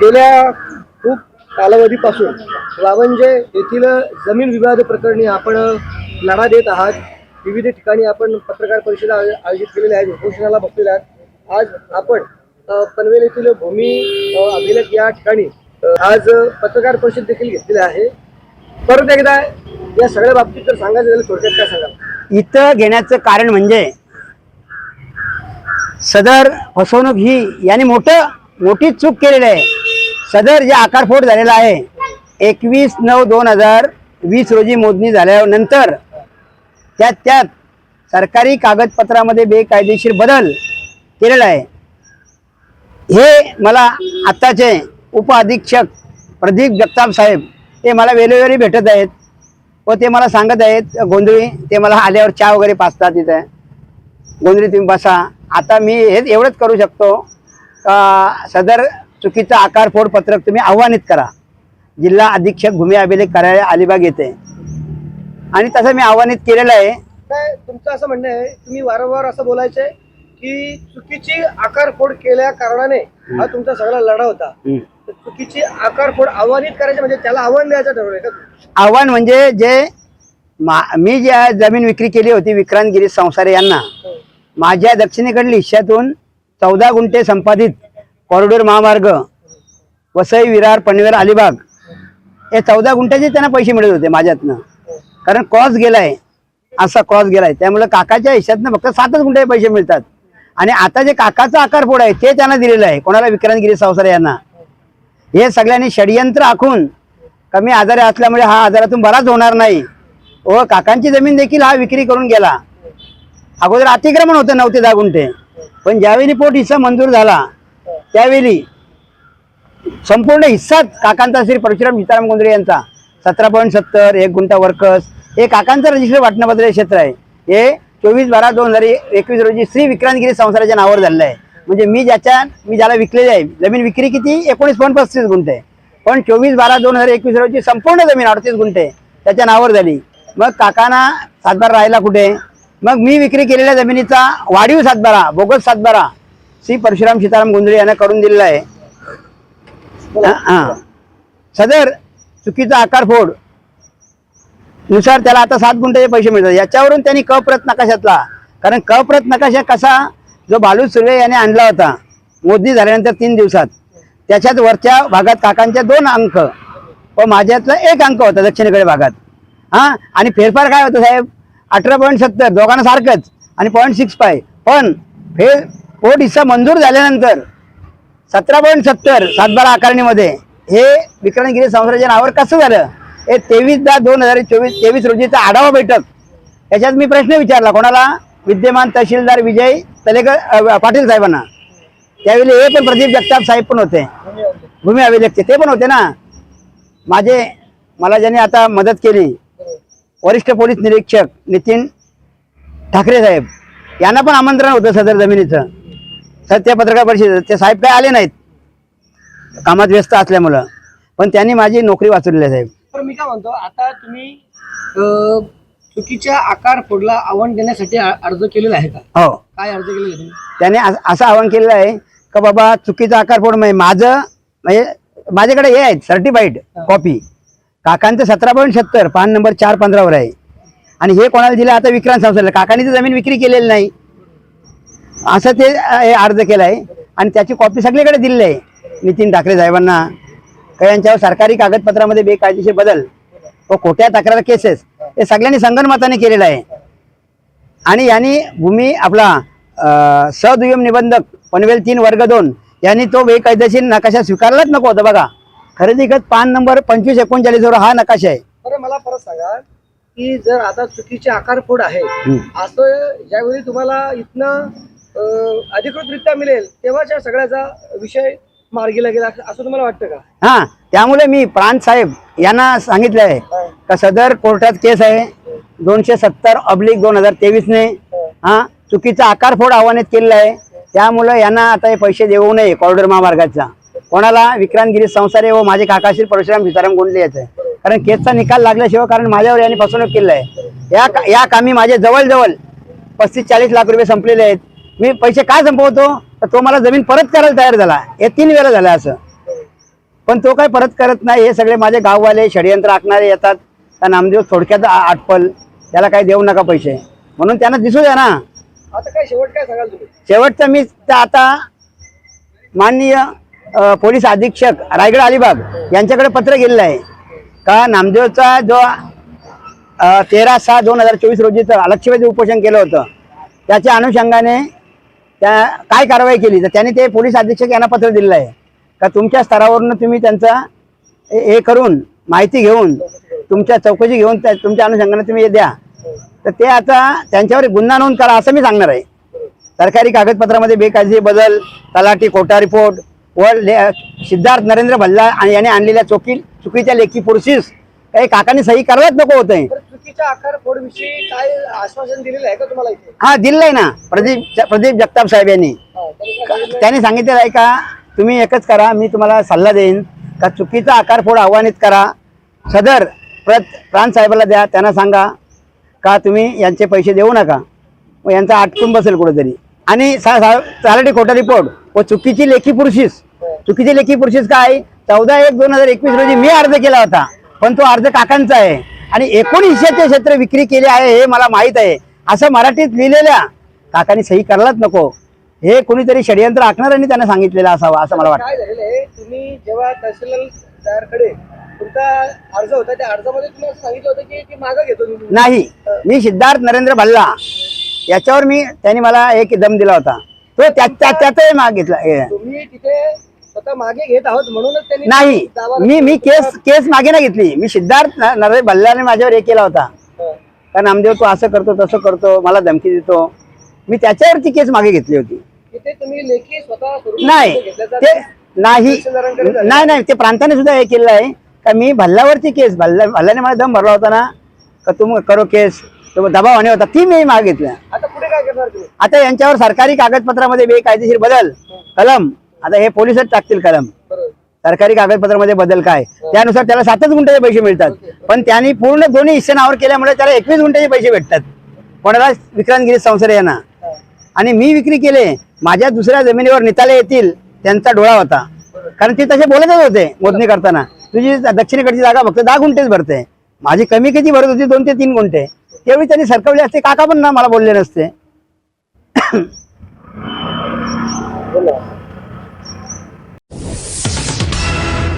गेल्या खूप कालावधीपासून वावंजे येथील जमीन विवाद प्रकरणी आपण लढा देत आहात. विविध ठिकाणी आपण पत्रकार परिषदा आयोजित केलेल्या आहेत उपोषणाला बसलेल्या आहेत. आज आपण पनवेल येथील भूमी अभिलेख या ठिकाणी आज पत्रकार परिषद देखील घेतलेली आहे. परत एकदा या सगळ्या बाबतीत जर सांगायचं झालं थोडक्यात काय सांगा इथं घेण्याचं कारण म्हणजे सदर फसवणूक ही याने मोठं मोठी चूक केलेली आहे. सदर जे आकारफोड झालेला आहे एकवीस नऊ दोन हजार वीस रोजी मोजणी झाल्यानंतर त्यात त्यात सरकारी कागदपत्रामध्ये बेकायदेशीर बदल केलेला आहे. हे मला आत्ताचे उपअधीक्षक प्रदीप जगताप साहेब ते मला वेळोवेळी भेटत आहेत व ते मला सांगत आहेत. गोंधळी ते मला आल्यावर चहा वगैरे पाचतात तिथं. गोंधळी तुम्ही बसा. आता मी हेच एवढंच करू शकतो. का सदर चुकीचं आकारफोड पत्रक तुम्ही आव्हानित करा. जिल्हा अधीक्षक भूमी अभिलेख कार्यालय अलिबाग येथे आणि तसं मी आव्हानित केलेलं आहे. काय तुमचं असं म्हणणं आहे तुम्ही वारंवार असं बोलायचंय की चुकीची आकारफोड केल्या कारणाने हा तुमचा सगळा लढा होता. तर चुकीची आकारफोड आव्हानित करायची म्हणजे त्याला आव्हान द्यायचं ठरवलंय का? आव्हान म्हणजे जे मा मी जी जमीन विक्री केली होती विक्रांत गिरीश संसारे यांना माझ्या दक्षिणेकडील हिश्श्यातून चौदा गुंठे संपादित कॉरिडोर महामार्ग वसई विरार पनवेल अलिबाग हे चौदा गुंठ्याचे त्यांना पैसे मिळत होते माझ्यातनं. कारण क्रॉस गेलाय असा क्रॉस गेलाय. त्यामुळे काकाच्या हिश्श्यातनं फक्त सातच गुंठे पैसे मिळतात. आणि आता जे काकाचा आकारफोड आहे ते त्यांना दिलेलं आहे. कोणाला विक्रांत गिरी सावसारे यांना. हे सगळ्यांनी षडयंत्र आखून कमी आजारी असल्यामुळे हा आजारातून बराच होणार नाही. व काकांची जमीन देखील हा विक्री करून गेला. अगोदर अतिक्रमण होतं नऊ ते. दहा गुंठे पण ज्यावेळी पोट हिस्सा मंजूर झाला त्यावेळी संपूर्ण हिस्साच काकांचा श्री परशुराम सीताराम गोंधळे यांचा सतरा पॉईंट सत्तर एक गुंठा वर्कस हे काकांचं रजिस्टर वाटण्याबद्दल क्षेत्र आहे. हे चोवीस बारा दोन हजार एकवीस रोजी श्री विक्रांतगिरी संसाराच्या नावावर झालेलं आहे. म्हणजे मी ज्याच्या मी ज्याला विकलेली आहे जमीन विक्री किती? एकोणीस पॉईंट पस्तीस गुंठे. पण चोवीस बारा दोन हजार एकवीस रोजी संपूर्ण जमीन अडतीस गुंठे त्याच्या नावावर झाली. मग काकांना सातबार राहायला कुठे? मग मी विक्री केलेल्या जमिनीचा वाढीव सातबारा बोगस सातबारा श्री परशुराम सीताराम गोंधळे यांना करून दिलेला आहे. हा. सदर चुकीचा आकारफोडनुसार त्याला आता सात गुंठे पैसे मिळतात. याच्यावरून त्यांनी कप्रत नकाशातला. कारण कप्रत नकाशा कसा जो बालू सुर्वे याने आणला होता मोजणी झाल्यानंतर तीन दिवसात त्याच्यात वरच्या भागात काकांचे दोन अंक व माझ्यातला एक अंक होता दक्षिणेकडे भागात. हा? आणि फेरफार काय होतं साहेब? अठरा पॉईंट सत्तर दोघांना सारखंच. आणि पॉईंट सिक्स फाय पण हे पोट हिस्सा मंजूर झाल्यानंतर सतरा पॉईंट सत्तर सातबारा आकारणीमध्ये हे विक्रमगिरी संस्थेच्या नावावर कसं झालं? हे तेवीस दहा दोन हजार चोवीस तेवीस रोजीचा आढावा बैठक. याच्यात मी प्रश्न विचारला कोणाला? विद्यमान तहसीलदार विजय तलेकर पाटील साहेबांना. त्यावेळी हे पण प्रदीप जगताप साहेब पण होते. भूमी अभिलेखचे ते पण होते ना? माझे मला ज्यांनी आता मदत केली वरिष्ठ पोलीस निरीक्षक नितीन ठाकरे साहेब यांना पण आमंत्रण होतं सदर जमिनीचं. सत्य पत्रकार परिषद ते साहेब काय आले नाहीत. कामात व्यस्त असल्यामुळं. पण त्यांनी माझी नोकरी वाचवलेली आहे साहेब. तर मी काय म्हणतो आता तुम्ही अ, चुकीच्या आकार फोडला आव्हान देण्यासाठी आ- अर्ज केलेला आहे का? हो. काय अर्ज केलेला आहे तुम्ही? त्याने अस- असं आवाहन केलेलं आहे का बाबा चुकीचा आकार फोड म्हणजे माझं म्हणजे माझ्याकडे हे आहेत सर्टिफाईड कॉपी काकांचं सतरा पॉईंट सत्तर पान नंबर चार पंधरावर आहे. आणि हे कोणाला दिलं? आता विक्रांत संस्थेला काकांनी तर जमीन विक्री केलेली नाही. असं ते हे अर्ज केला आहे आणि त्याची कॉपी सगळीकडे दिलेली आहे. नितीन ठाकरे साहेबांना. का यांच्यावर सरकारी कागदपत्रामध्ये बेकायदेशीर बदल? व खोट्या तक्रार केसेस हे सगळ्यांनी संगणमताने केलेलं आहे. आणि यांनी भूमी आपला अं, सदुयम निबंधक पनवेल तीन वर्ग दोन यांनी तो बेकायदेशीर नकाशा स्वीकारलाच नको होता बघा. खरेदी खत पान नंबर पंचवीस एकोणचाळीस वर हा नकाशा आहे. बरं मला परत सांगा की जर आता चुकीचे आकार फोड आहे. असं ज्यावेळी तुम्हाला इथनं अधिकृतरित्या मिळेल तेव्हाच या सगळ्याचा विषय मार्गीला गेला असं तुम्हाला वाटतं का? हा त्यामुळे मी प्रांत साहेब यांना सांगितलं आहे का सदर कोर्टात केस आहे दोनशे सत्तर अब्लिक दोन हजार तेवीसने हा. चुकीचा आकारफोड आव्हानित केलेला आहे. त्यामुळं यांना आता हे पैसे देऊ नये कॉरिडोर महामार्गाचा. कोणाला विक्रांतगिरी संसारे व माझे काकाशीर परशुराम सीताराम गोंडले याचं. आहे कारण केसचा निकाल लागल्याशिवाय कारण माझ्यावर यांनी फसवणूक केलेलं आहे. या का- या कामी माझे जवळजवळ पस्तीस चाळीस लाख रुपये संपलेले आहेत. मी पैसे काय संपवतो? तर तो मला जमीन परत करायला तयार झाला. हे तीन वेळा झालं असं. पण तो काय परत करत नाही हे सगळे माझे गाववाले षडयंत्र आखणारे येतात. त्या नामदेव थोडक्यात आटपल. त्याला काही देऊ नका पैसे. म्हणून त्यांना दिसू द्या ना. आता काय शेवट काय सांगाल तुम्ही? शेवटचं मी आता माननीय पोलीस अधीक्षक रायगड अलिबाग यांच्याकडे पत्र गेलेलं आहे. का नामदेवचा जो तेरा सहा दोन हजार चोवीस रोजीचं लक्षवेधी उपोषण केलं होतं त्याच्या अनुषंगाने त्या काय कारवाई केली? तर त्यांनी ते पोलीस अधीक्षक यांना पत्र दिलेलं आहे. का तुमच्या स्तरावरून तुम्ही त्यांचा हे करून माहिती घेऊन तुमच्या चौकशी घेऊन त्या तुमच्या अनुषंगाने तुम्ही हे द्या. तर ते आता त्यांच्यावर गुन्हा नोंद करा असं मी सांगणार आहे. सरकारी कागदपत्रामध्ये बेकायदेशीर बदल तलाठी कोटा रिपोर्ट व सिद्धार्थ नरेंद्र भल्ला आणि याने आणलेल्या चोकी चुकीच्या लेखी पुरुषीस काही काकांनी सही करायलाच नको चुकीच्या काय आश्वासन दिलेलं आहे का तुम्हाला इथे? हा दिलंय ना. प्रदीप प्रदीप जगताप साहेब यांनी. हा, त्यांनी सांगितलेलं आहे का तुम्ही एकच करा मी तुम्हाला सल्ला देईन का चुकीचा आकार फोड आव्हानित करा. सदर प्रत प्रांत साहेबाला द्या त्यांना सांगा का तुम्ही यांचे पैसे देऊ नका. व यांचा आटकून बसेल कुठेतरी. आणि सालाठी खोटा रिपोर्ट व चुकीची लेखी पुरुषीस चुकीची लेखी पुरुषीस काय? चौदा एक दोन हजार एकवीस रोजी मी अर्ज केला होता. पण तो अर्ज काकांचा आहे. आणि एकोणीसशेचे क्षेत्र विक्री केले आहे हे मला माहीत आहे. असं मराठीत लिहिलेल्या काकांनी सही करायलाच नको. हे कोणीतरी षडयंत्र आखणाऱ्यांनी त्यांना सांगितलेलं असावं असं मला वाटतं. तुम्ही जेव्हा तहसीलदारकडे तुमचा अर्ज होता त्या अर्जामध्ये तुम्ही असं सांगितलं होतं की मागं घेतो नाही. मी सिद्धार्थ नरेंद्र भल्ला. याच्यावर मी त्यांनी मला एक दम दिला होता. तो त्या त्या- त्याचाही माग घेतला. तुम्ही तिथे मागे घेत आहोत म्हणूनच त्यांनी नाही दावा- मी मी केस केस मागे नाही घेतली. मी सिद्धार्थ न- नरेंद्र भल्लाने माझ्यावर हे केला होता. हा. का नामदेव तू असं करतो तसं करतो मला धमकी देतो. मी त्याच्यावरती केस मागे घेतली होती. तिथे तुम्ही लेखी स्वतः स्वरूपात नाही घेतल्याचा ते नाही. झालं. नाही नाही ते प्रांताने सुद्धा हे केलेलं आहे. का मी भल्लावरती केस भल्ला भल्लाने मला दम भरला होता ना का तुम करो केस तो दबाव आणि होता ती मी मागे आता पुढे काय करणार तुम्ही? आता यांच्यावर सरकारी कागदपत्रामध्ये बेकायदेशीर बदल कलम आता हे पोलिसच टाकतील कलम. सरकारी कागदपत्रामध्ये बदल काय? त्यानुसार त्याला सातच गुंठ्याचे पैसे मिळतात. पण त्यांनी पूर्ण दोन्ही हिस्से नावावर केल्यामुळे त्याला एकवीस गुंठ्याचे पैसे भेटतात. कोणाला विक्रांतगिरी संसार यांना. आणि मी विक्री केले माझ्या दुसऱ्या जमिनीवर निताले येतील त्यांचा डोळा होता. कारण ते तसे बोलतच होते मोजणी करताना. तुझी दक्षिणेकडची जागा फक्त दहा गुंठेच भरते. माझी कमी किती भरत होती? दोन ते तीन गुंठे. त्यावेळी त्यांनी सरकवले असते काका पण ना मला बोलले नसते.